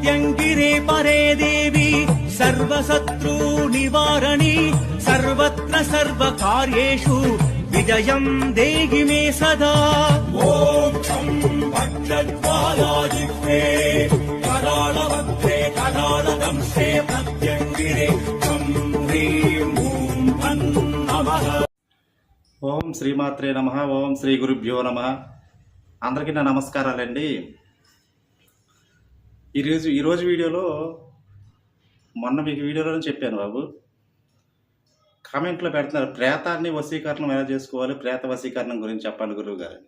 ప్రత్యంగిరే పరే దేవి సర్వశత్రు నివారణి సర్వత్ర సర్వకార్యేషు విజయం దేహి మే సదా ఓం ఛం భద్రద్వాలాజిహ్వే కరాళవక్త్రే కరాళదంశే ప్రత్యంగిరే ఛం హ్రీం ఓం భన్ నమః ఓం శ్రీమాత్రే నమ ఓం శ్రీ గురుభ్యో నమ. అందరికీ నా నమస్కారాలండి. ఈరోజు ఈరోజు వీడియోలో మొన్న మీకు వీడియోలో చెప్పాను బాబు. కామెంట్లో పెడుతున్నారు ప్రేతాన్ని వశీకరణం ఎలా చేసుకోవాలి? ప్రేత వశీకరణం గురించి చెప్పాలి గురువు గారని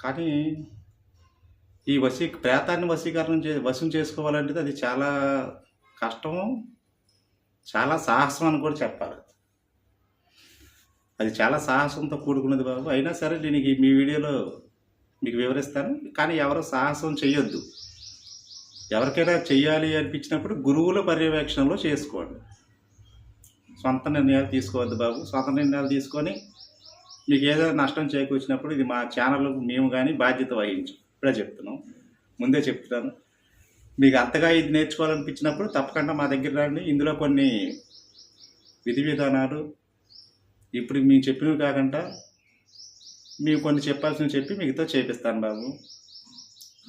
కానీ ఈ వశీ ప్రేతాన్ని వశీకరణం చే వశం చేసుకోవాలంటే అది చాలా కష్టము చాలా సాహసం అని కూడా చెప్పాలి. అది చాలా సాహసంతో కూడుకున్నది బాబు. అయినా సరే నేను మీ వీడియోలో మీకు వివరిస్తాను. కానీ ఎవరు సాహసం చేయొద్దు ఎవరికైనా చేయాలి అనిపించినప్పుడు గురువుల పర్యవేక్షణలో చేసుకోండి. సొంత నిర్ణయాలు తీసుకోవద్దు బాబు. సొంత నిర్ణయాలు తీసుకొని మీకు ఏదైనా నష్టం చేకూర్చినప్పుడు ఇది మా ఛానల్ మేము కానీ బాధ్యత వహించు. ఇప్పుడే చెప్తున్నాం. ముందే చెప్తున్నాను. మీకు అంతగా ఇది నేర్చుకోవాలనిపించినప్పుడు తప్పకుండా మా దగ్గర రండి. ఇందులో కొన్ని విధి విధానాలు ఇప్పుడు మేము చెప్పినవి కాకుండా మీకు కొన్ని చెప్పాల్సినవి చెప్పి మిగతా చేపిస్తాను బాబు.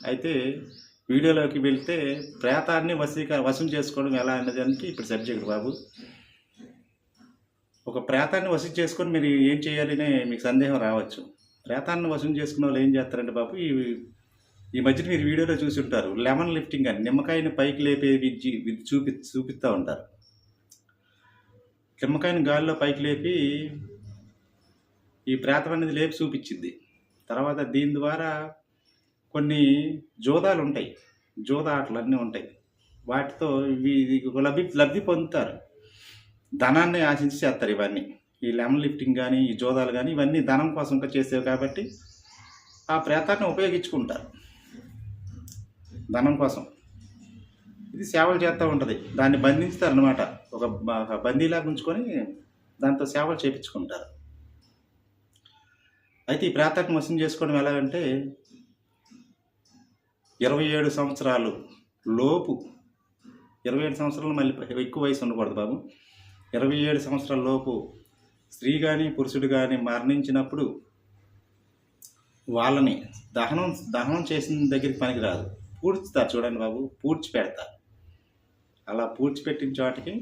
అయితే వీడియోలోకి వెళ్తే ప్రేతాన్ని వశీక వశం చేసుకోవడం ఎలా అన్నదానికి ఇప్పుడు సబ్జెక్ట్ బాబు. ఒక ప్రేతాన్ని వశం చేసుకొని మీరు ఏం చేయాలని మీకు సందేహం రావచ్చు. ప్రేతాన్ని వశం చేసుకున్న వాళ్ళు ఏం చేస్తారంటే బాబు ఈ ఈ మధ్యన మీరు వీడియోలో చూసి ఉంటారు లెమన్ లిఫ్టింగ్ అని నిమ్మకాయని పైకి లేపే విద్య చూపి చూపిస్తూ ఉంటారు. నిమ్మకాయని గాలిలో పైకి లేపి ఈ ప్రేతం అనేది లేపి చూపించింది. తర్వాత దీని ద్వారా కొన్ని జోదాలు ఉంటాయి. జోద ఆటలు అన్నీ ఉంటాయి. వాటితో ఇవి ఇది లబ్ధి లబ్ధి పొందుతారు. ధనాన్ని ఆశించి చేస్తారు ఇవన్నీ. ఈ లెమన్ లిఫ్టింగ్ కానీ ఈ జోదాలు కానీ ఇవన్నీ ధనం కోసం చేసేవి కాబట్టి ఆ ప్రేతాన్ని ఉపయోగించుకుంటారు. ధనం కోసం. ఇది సేవలు చేస్తూ ఉంటుంది. దాన్ని బంధించుతారు అనమాట ఒక ఒక బందీలాగా ఉంచుకొని దాంతో సేవలు చేయించుకుంటారు అయితే ఈ ప్రాతాన్ని మోసం చేసుకోవడం ఎలాగంటే ఇరవై ఏడు సంవత్సరాలు లోపు ఇరవై ఏడు సంవత్సరాలు మళ్ళీ ఎక్కువ వయసు ఉండకూడదు బాబు. ఇరవై ఏడు సంవత్సరాల లోపు స్త్రీ కానీ పురుషుడు కానీ మరణించినప్పుడు వాళ్ళని దహనం దహనం చేసిన దగ్గరికి పనికిరాదు. పూడ్చుతారు చూడండి బాబు పూడ్చి పెడతారు. అలా పూడ్చిపెట్టిన చోటికి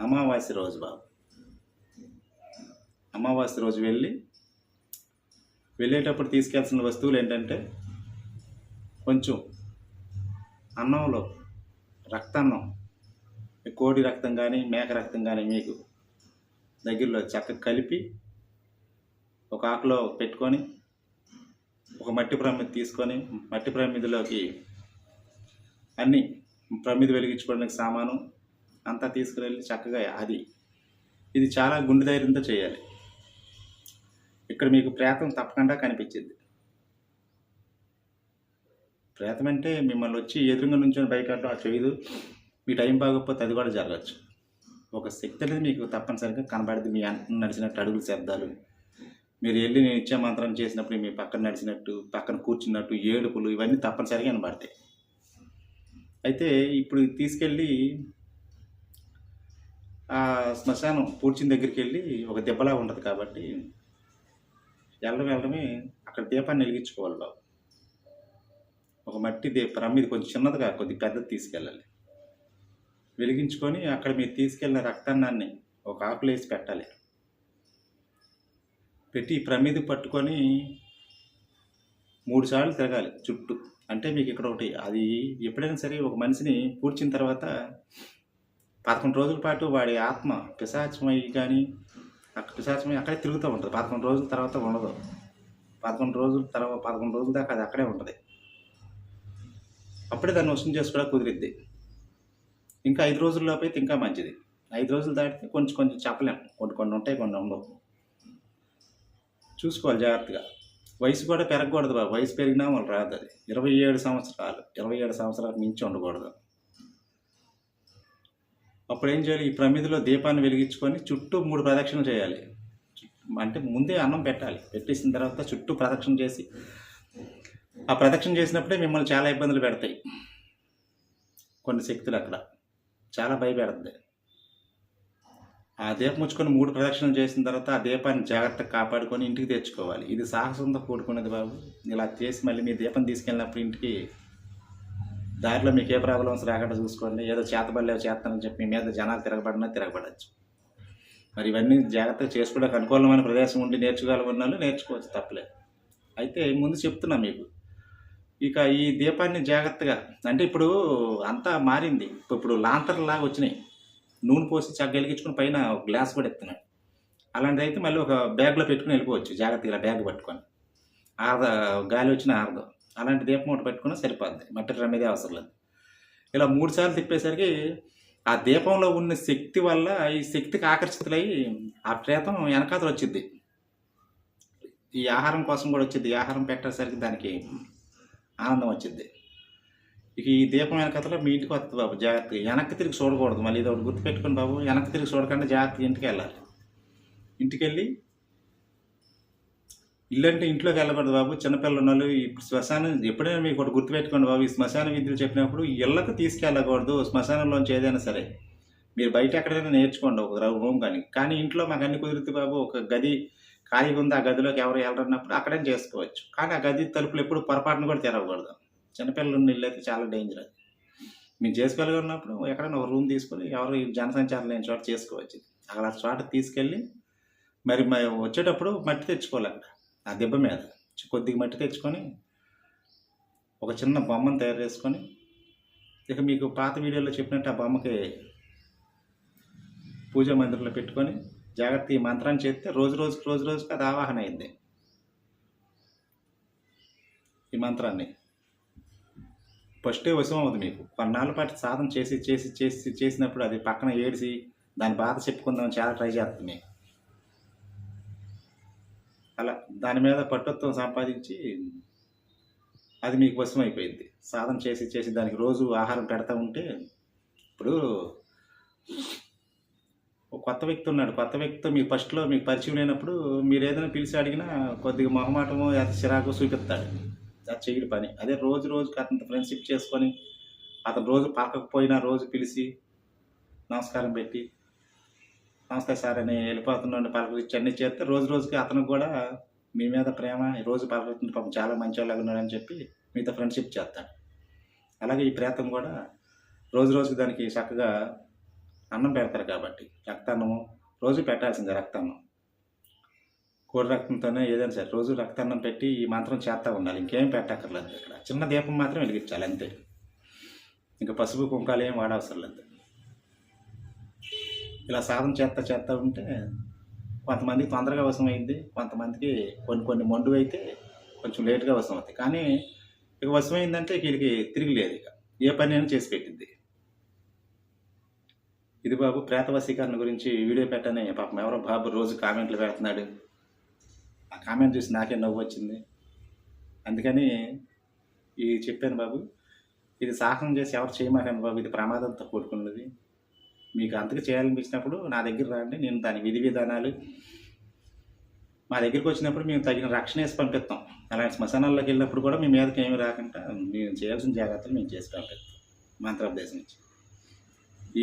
అమావాస్య రోజు బాబు. అమావాస్య రోజు వెళ్ళి వెళ్ళేటప్పుడు తీసుకెళ్ళాల్సిన వస్తువులు ఏంటంటే కొంచెం అన్నంలో రక్తాన్నం కోడి రక్తం కానీ మేక రక్తం కానీ మీకు దగ్గరలో చక్కగా కలిపి ఒక ఆకులో పెట్టుకొని ఒక మట్టి ప్రమిది తీసుకొని మట్టి ప్రమిదిలోకి అన్నీ ప్రమిది వెలిగించుకోవడానికి సామాను అంతా తీసుకువెళ్ళి చక్కగా అది ఇది చాలా గుండె ధైర్యంతో చేయాలి. ఇక్కడ మీకు ప్రేతం తప్పకుండా కనిపించింది. ప్రేతం అంటే మిమ్మల్ని వచ్చి ఎదురుగా నుంచొని బయట ఆ చేయదు మీ టైం బాగోకపోతే అది కూడా జరగచ్చు. ఒక శక్తి అనేది మీకు తప్పనిసరిగా కనబడింది. మీ అంత నడిచినట్టు అడుగులు శబ్దాలు. మీరు వెళ్ళి నేను ఇచ్చే మంత్రం చేసినప్పుడు మీ పక్కన నడిచినట్టు పక్కన కూర్చున్నట్టు ఏడుపులు ఇవన్నీ తప్పనిసరిగా కనబడతాయి అయితే ఇప్పుడు తీసుకెళ్ళి ఆ శ్మశానం పూడ్చిన దగ్గరికి వెళ్ళి ఒక దెబ్బలా ఉంటుంది కాబట్టి వెళ్ళడం వెళ్ళడమే అక్కడ దీపాన్ని వెలిగించుకోవాలి బాబు. ఒక మట్టి దీపం మీద కొంచెం చిన్నదిగా కొద్ది పెద్దది తీసుకెళ్ళాలి. వెలిగించుకొని అక్కడ మీరు తీసుకెళ్ళిన రక్తాన్నాన్ని ఒక ఆకులు వేసి పెట్టాలి. పెట్టి ప్రమిది పట్టుకొని మూడు సార్లు తిరగాలి చుట్టూ. అంటే మీకు ఇక్కడ ఒకటి అది ఎప్పుడైనా సరే ఒక మనిషిని పూడ్చిన తర్వాత పదకొండు రోజుల పాటు వాడి ఆత్మ పిశాచమై కానీ అక్కడ పిశాచమై అక్కడే తిరుగుతూ ఉంటుంది. పదకొండు రోజుల తర్వాత ఉండదు. పదకొండు రోజుల తర్వాత పదకొండు రోజుల దాకా అది అక్కడే ఉంటుంది. అప్పుడే దాన్ని వసూలు చేసుకోవడం కుదిరిద్ది. ఇంకా ఐదు రోజుల్లోపు అయితే ఇంకా మంచిది. ఐదు రోజులు దాటితే కొంచెం కొంచెం చెప్పలేం. కొన్ని కొన్ని ఉంటాయి కొన్ని ఉండవు. చూసుకోవాలి జాగ్రత్తగా. వయసు కూడా పెరగకూడదు బాబు. వయసు పెరిగినా వాళ్ళు రాదు అది. ఇరవై ఏడు సంవత్సరాలు. ఇరవై ఏడు సంవత్సరాలకు మించి ఉండకూడదు. అప్పుడు ఏం చేయాలి? ఈ ప్రమిదిలో దీపాన్ని వెలిగించుకొని చుట్టూ మూడు ప్రదక్షిణలు చేయాలి. అంటే ముందే అన్నం పెట్టాలి. పెట్టేసిన తర్వాత చుట్టూ ప్రదక్షిణ చేసి ఆ ప్రదక్షిణ చేసినప్పుడే మిమ్మల్ని చాలా ఇబ్బందులు పెడతాయి. కొన్ని శక్తులు అక్కడ. చాలా భయపెడుతుంది ఆ దీపం ముచ్చుకొని మూడు ప్రదక్షిణలు చేసిన తర్వాత ఆ దీపాన్ని జాగ్రత్తగా కాపాడుకొని ఇంటికి తెచ్చుకోవాలి. ఇది సాహసంతో కూడుకున్నది బాబు. ఇలా చేసి మళ్ళీ మీ దీపం తీసుకెళ్ళినప్పుడు ఇంటికి దారిలో మీకు ఏ ప్రాబ్లమ్స్ రాకుండా చూసుకోండి. ఏదో చేతబడలేవు చేస్తానని చెప్పి మీ మీద జనాలు తిరగబడినా తిరగబడచ్చు. మరి ఇవన్నీ జాగ్రత్తగా చేసుకోవడానికి అనుకూలమైన ప్రదేశం ఉండి నేర్చుకోగలిగిన వాళ్ళు నేర్చుకోవచ్చు తప్పలేదు. అయితే ముందు చెప్తున్నా మీకు. ఇక ఈ దీపాన్ని జాగ్రత్తగా అంటే ఇప్పుడు అంతా మారింది. ఇప్పుడు లాంతర్లాగా వచ్చినాయి. నూనె పోసి చక్క వెలిగించుకుని పైన ఒక గ్లాస్ కూడా ఎత్తున్నాడు అలాంటిది అయితే మళ్ళీ ఒక బ్యాగ్లో పెట్టుకుని వెళ్ళిపోవచ్చు. జాగ్రత్తగా ఇలా బ్యాగ్ పట్టుకొని. ఆరద గాలి వచ్చిన ఆరదు. అలాంటి దీపం ఒకటి పెట్టుకున్నా సరిపోద్ది. మట్టి రమ్మేదే అవసరం లేదు. ఇలా మూడు సార్లు తిప్పేసరికి ఆ దీపంలో ఉన్న శక్తి వల్ల ఈ శక్తికి ఆకర్షితులై ఆ ప్రేతం వెనకాతలు వచ్చింది ఈ ఆహారం కోసం కూడా వచ్చింది ఆహారం పెట్టేసరికి దానికి ఆనందం వచ్చింది ఇక ఈ దీపం వెనకతలో మీ ఇంటికి వస్తుంది బాబు జాగ్రత్తగా. వెనక్కి తిరిగి చూడకూడదు. మళ్ళీ ఇది ఒకటి గుర్తుపెట్టుకుని బాబు. వెనక్కి తిరిగి చూడకుండా జాగ్రత్తగా ఇంటికి వెళ్ళాలి. ఇంటికి వెళ్ళి ఇల్లు అంటే ఇంట్లోకి వెళ్ళకూడదు బాబు. చిన్నపిల్లలు ఉన్నారు ఇప్పుడు శ్మశానం ఎప్పుడైనా మీకు ఒకటి గుర్తుపెట్టుకోండి బాబు. ఈ శ్మశాన విద్యలు చెప్పినప్పుడు ఇళ్ళకు తీసుకెళ్ళకూడదు. శ్మశానంలోంచి ఏదైనా సరే. మీరు బయట ఎక్కడైనా నేర్చుకోండి. ఒక రూమ్ కానీ. కానీ ఇంట్లో మాకు అన్ని కుదిరితే బాబు ఒక గది ఖాళీగా ఉంది? ఆ గదిలోకి ఎవరు వెళ్ళరన్నప్పుడు అక్కడే చేసుకోవచ్చు. కానీ ఆ గది తలుపులు ఎప్పుడు పొరపాటును కూడా తెరవకూడదు. చిన్నపిల్లలు ఉన్న ఇల్లు అయితే చాలా డేంజర్ అది. మీరు చేసుకోగలిగినప్పుడు ఎక్కడైనా ఒక రూమ్ తీసుకొని ఎవరు ఈ జనసంచారం లేని చోట చేసుకోవచ్చు. అక్కడ ఆ చోట తీసుకెళ్ళి మరి వచ్చేటప్పుడు మట్టి తెచ్చుకోవాలి అక్కడ. ఆ దెబ్బ మీద కొద్దిగా మట్టి తెచ్చుకొని ఒక చిన్న బొమ్మను తయారు చేసుకొని ఇక మీకు పాత వీడియోలో చెప్పినట్టు ఆ బొమ్మకి పూజా మందిరంలో పెట్టుకొని జాగ్రత్త ఈ మంత్రాన్ని చేస్తే రోజు రోజుకి రోజు రోజుకి అది ఆవాహన అయింది. ఈ మంత్రాన్ని. ఫస్టే వశం అవుతుంది మీకు. కొన్నాళ్ళ పాటు సాధన చేసి చేసి చేసి చేసినప్పుడు అది పక్కన ఏడిసి దాని బాధ చెప్పుకుందాం చాలా ట్రై చేస్తుంది మీకు. అలా దాని మీద పట్టుత్వం సంపాదించి అది మీకు వశం అయిపోయింది సాధన చేసి చేసి దానికి రోజు ఆహారం పెడతా ఉంటే ఇప్పుడు ఒక కొత్త వ్యక్తి ఉన్నాడు. కొత్త వ్యక్తితో మీకు ఫస్ట్లో మీకు పరిచయం లేనప్పుడు మీరు ఏదైనా పిలిచి అడిగినా కొద్దిగా మొహమాటము అది చిరాకు చూపిస్తాడు. అది చేయడు పని. అదే రోజు రోజుకి అతనితో ఫ్రెండ్షిప్ చేసుకొని అతను రోజు పాకకపోయినా రోజు పిలిచి నమస్కారం పెట్టి నమస్తే సార్ అని వెళ్ళిపోతున్నాడు పలకరించి అన్నీ చేస్తే రోజు రోజుకి అతనికి కూడా మీ మీద ప్రేమ ఈ రోజు పలకరిస్తుంది పాపం చాలా మంచివాళ్ళగా ఉన్నాడని చెప్పి మీతో ఫ్రెండ్షిప్ చేస్తాడు. అలాగే ఈ ప్రేతం కూడా రోజు రోజుకి దానికి చక్కగా అన్నం పెడతారు కాబట్టి రక్తాన్నము రోజు పెట్టాల్సిందే రక్తాన్నం. కోడి రక్తంతోనే ఏదైనా సరే రోజు రక్తాన్నం పెట్టి ఈ మంత్రం చేస్తూ ఉండాలి ఇంకేం పెట్టక్కర్లేదు ఇక్కడ. చిన్న దీపం మాత్రం వెలిగించాలి అంతే. ఇంకా పసుపు కుంకాలు ఏం వాడవసరం లేదు. ఇలా సాధన చేస్తా చేస్తా ఉంటే కొంతమందికి తొందరగా వశం అయింది కొంతమందికి కొన్ని కొన్ని మొండు అయితే కొంచెం లేట్గా వశం అవుతాయి కానీ ఇక వశం అయిందంటే వీళ్ళకి తిరిగి లేదు ఇక. ఏ పని అయినా చేసి పెట్టింది. ఇది బాబు ప్రేత వశీకరణ గురించి వీడియో పెట్టని పాపం ఎవరో బాబు రోజు కామెంట్లు పెడుతున్నాడు. ఆ కామెంట్ చూసి నాకే నవ్వు వచ్చింది. అందుకని ఇది చెప్పాను బాబు ఇది సాహసం చేసి ఎవరు చేయమాకండి బాబు ఇది ప్రమాదంతో కూడుకున్నది. మీకు అంతకు చేయాలనిపించినప్పుడు నా దగ్గర రండి నేను దాని విధి విధానాలు మా దగ్గరికి వచ్చినప్పుడు మేము తగిన రక్షణ వేసి పంపిస్తాం. అలాంటి శ్మశానాల్లోకి వెళ్ళినప్పుడు కూడా మీ మీదకి ఏమి రాకుండా మేము చేయాల్సిన జాగ్రత్తలు మేము చేసి పంపిస్తాం మంత్రప్రదేశం నుంచి.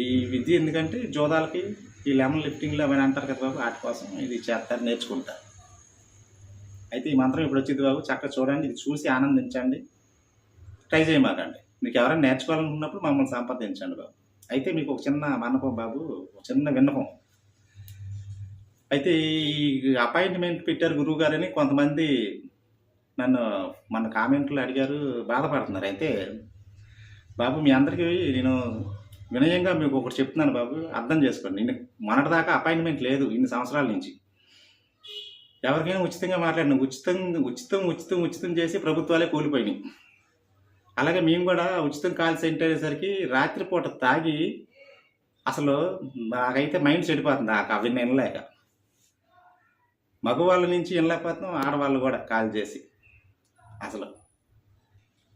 ఈ విద్య ఎందుకంటే జోదాలకి ఈ లెమన్ లిఫ్టింగ్లు అవన్నీ అంటారు కదా బాబు వాటి కోసం ఇది చేస్తారు నేర్చుకుంటారు. అయితే ఈ మంత్రం ఇప్పుడు వచ్చింది బాబు? చక్కగా చూడండి ఇది చూసి ఆనందించండి. ట్రై చేయమాకండి. మీకు ఎవరైనా నేర్చుకోవాలనుకున్నప్పుడు మమ్మల్ని సంప్రదించండి బాబు. అయితే మీకు ఒక చిన్న మనపం బాబు ఒక చిన్న విన్నపం. అయితే ఈ అపాయింట్మెంట్ పెట్టారు గురువు గారని కొంతమంది నన్ను మన కామెంట్లు అడిగారు బాధపడుతున్నారు. అయితే బాబు మీ అందరికీ నేను వినయంగా మీకు ఒకటి చెప్తున్నాను బాబు అర్థం చేసుకోండి. నేను మొన్నటిదాకా అపాయింట్మెంట్ లేదు ఇన్ని సంవత్సరాల నుంచి. ఎవరికైనా ఉచితంగా మాట్లాడిన ఉచితం ఉచితం ఉచితం ఉచితం చేసి ప్రభుత్వాలే కూలిపోయినాయి. అలాగే మేము కూడా ఉచితం కాల్ సెంటర్ అయ్యేసరికి రాత్రిపూట తాగి అసలు నాకైతే మైండ్ చెడిపోతుంది నాకు అవి వినలేక. మగవాళ్ళ నుంచి వినలేకపోతున్నాం ఆడవాళ్ళు కూడా కాల్ చేసి. అసలు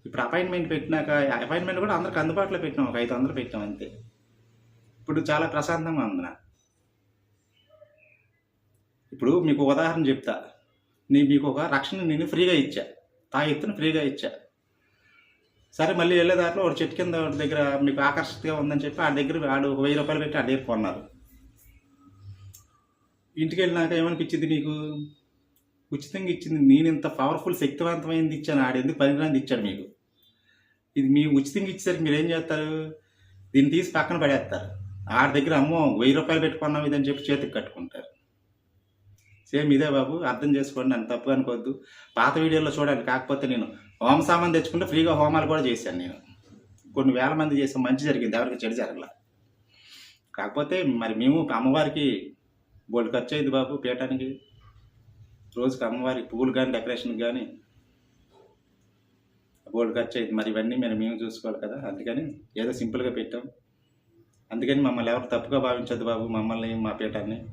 ఇప్పుడు అపాయింట్మెంట్ పెట్టినాక అపాయింట్మెంట్ కూడా అందరికి అందుబాటులో పెట్టినాం ఒక ఐదు వందలు పెట్టినాం అంతే. ఇప్పుడు చాలా ప్రశాంతంగా ఉంది నాకు. ఇప్పుడు మీకు ఉదాహరణ చెప్తా. నీ మీకు ఒక రక్షణ నేను ఫ్రీగా ఇచ్చా. తా ఎత్తున ఫ్రీగా ఇచ్చా. సరే మళ్ళీ వెళ్ళే దాంట్లో ఒక చెట్టు కింద దగ్గర మీకు ఆకర్షితగా ఉందని చెప్పి ఆ దగ్గర ఆడు వెయ్యి రూపాయలు పెట్టి ఆ దగ్గర కొన్నారు. ఇంటికి వెళ్ళినాక ఏమనిపించింది మీకు ఉచితంగా ఇచ్చింది నేను ఇంత పవర్ఫుల్ శక్తివంతమైనది ఇచ్చాను ఆడు ఎందుకు పనికిరాంది ఇచ్చాడు మీకు? ఇది మీ ఉచితంగా ఇచ్చేసరికి మీరు ఏం చేస్తారు? దీన్ని తీసి పక్కన పడేస్తారు. ఆడి దగ్గర అమ్మో వెయ్యి రూపాయలు పెట్టుకున్నాం ఇదని చెప్పి చేతికి కట్టుకుంటారు. సేమ్ ఇదే బాబు అర్థం చేసుకోండి నన్ను తప్పు అనుకోవద్దు. పాత వీడియోలో చూడండి కాకపోతే నేను హోమ సామాన్ తెచ్చుకుంటే ఫ్రీగా హోమాలు కూడా చేశాను నేను. కొన్ని వేల మంది చేసాం మంచి జరిగింది. ఎవరికి చెడు జరగల. కాకపోతే మరి మేము అమ్మవారికి బోల్డ్ ఖర్చు అయింది బాబు పీయటానికి రోజుకి అమ్మవారికి పువ్వులు కానీ డెకరేషన్ కానీ బోల్డ్ ఖర్చు అయింది. మరి ఇవన్నీ మేము మేము చూసుకోవాలి కదా. అందుకని ఏదో సింపుల్గా పెట్టాం. అందుకని మమ్మల్ని ఎవరు తప్పుగా భావించదు బాబు మమ్మల్ని మా పీఠాన్ని.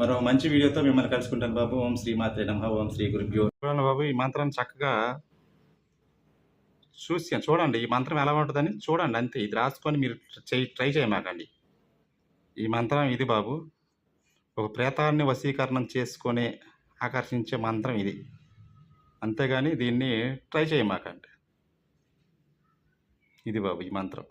మరో మంచి వీడియోతో మిమ్మల్ని కలుసుకుంటాను బాబు. ఓం శ్రీ మాత్రే నమ. ఓం శ్రీ గురుభ్యో చూడండి బాబు ఈ మంత్రం చక్కగా చూసి చూడండి ఈ మంత్రం ఎలా ఉంటుందని చూడండి అంతే. ఇది రాసుకొని మీరు ట్రై చేయమాకండి. ఈ మంత్రం ఇది బాబు. ఒక ప్రేతాన్ని వశీకరణం చేసుకొని ఆకర్షించే మంత్రం ఇది. అంతేగాని దీన్ని ట్రై చేయమాకండి. ఇది బాబు ఈ మంత్రం.